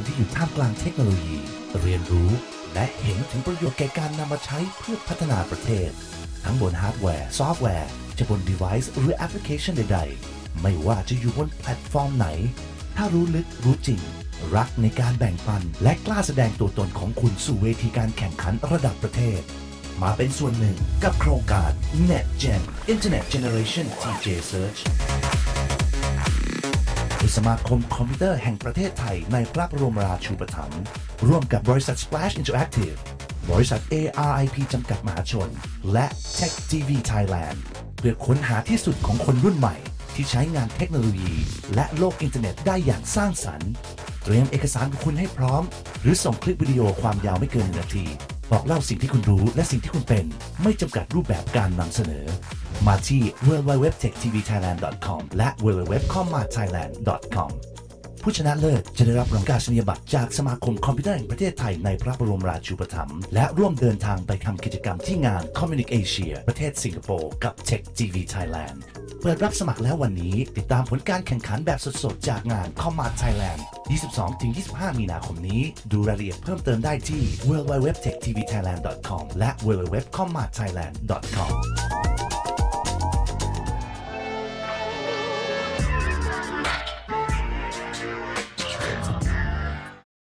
คนที่อยู่ท่ามกลางเทคโนโลยี เรียนรู้และเห็นถึงประโยชน์แก่การนำมาใช้เพื่อพัฒนาประเทศ ทั้งบนฮาร์ดแวร์ ซอฟต์แวร์ จะบน device หรือแอปพลิเคชันใด ๆ ไม่ว่าจะอยู่บนแพลตฟอร์มไหน ถ้ารู้ลึกรู้จริง รักในการแบ่งปัน และกล้าแสดงตัวตนของคุณสู่เวทีการแข่งขันระดับประเทศ มาเป็นส่วนหนึ่งกับโครงการ NetGen Internet Generation TJ Search โดยสมาคมคอมพิวเตอร์แห่งประเทศไทยในพระบรมราชูปถัมภ์ร่วมกับบริษัท Splash Interactive บริษัท ARIP จำกัดมหาชน และ Tech TV Thailand เพื่อค้นหาที่สุดของคนรุ่นใหม่ ที่ใช้งานเทคโนโลยี และโลกอินเทอร์เน็ตได้อย่างสร้างสรรค์ เตรียมเอกสารของคุณให้พร้อม หรือส่งคลิปวิดีโอความยาวไม่เกินหนึ่งนาที บอกเล่าสิ่งที่คุณรู้และสิ่งที่คุณเป็น ไม่จำกัดรูปแบบการนำเสนอ มาที่ www.techtvthailand.com และ www.commathailand.com ผู้ชนะเลิศจะได้รับรางวัลนียบัตรจากสมาคมคอมพิวเตอร์แห่งประเทศไทยในพระบรมราชูปถัมภ์และร่วมเดินทางไปทำกิจกรรมที่งาน Communic Asia ประเทศสิงคโปร์กับ Tech TV Thailand เปิดรับสมัครแล้ววันนี้ ติดตามผลการแข่งขันแบบสดๆ จากงาน c o m m a r Thailand 22-25 มีนาคมนี้ ดูรายละเอียดเพิ่มเติมได้ที่ www.techtvthailand.com และ www.commartthailand.com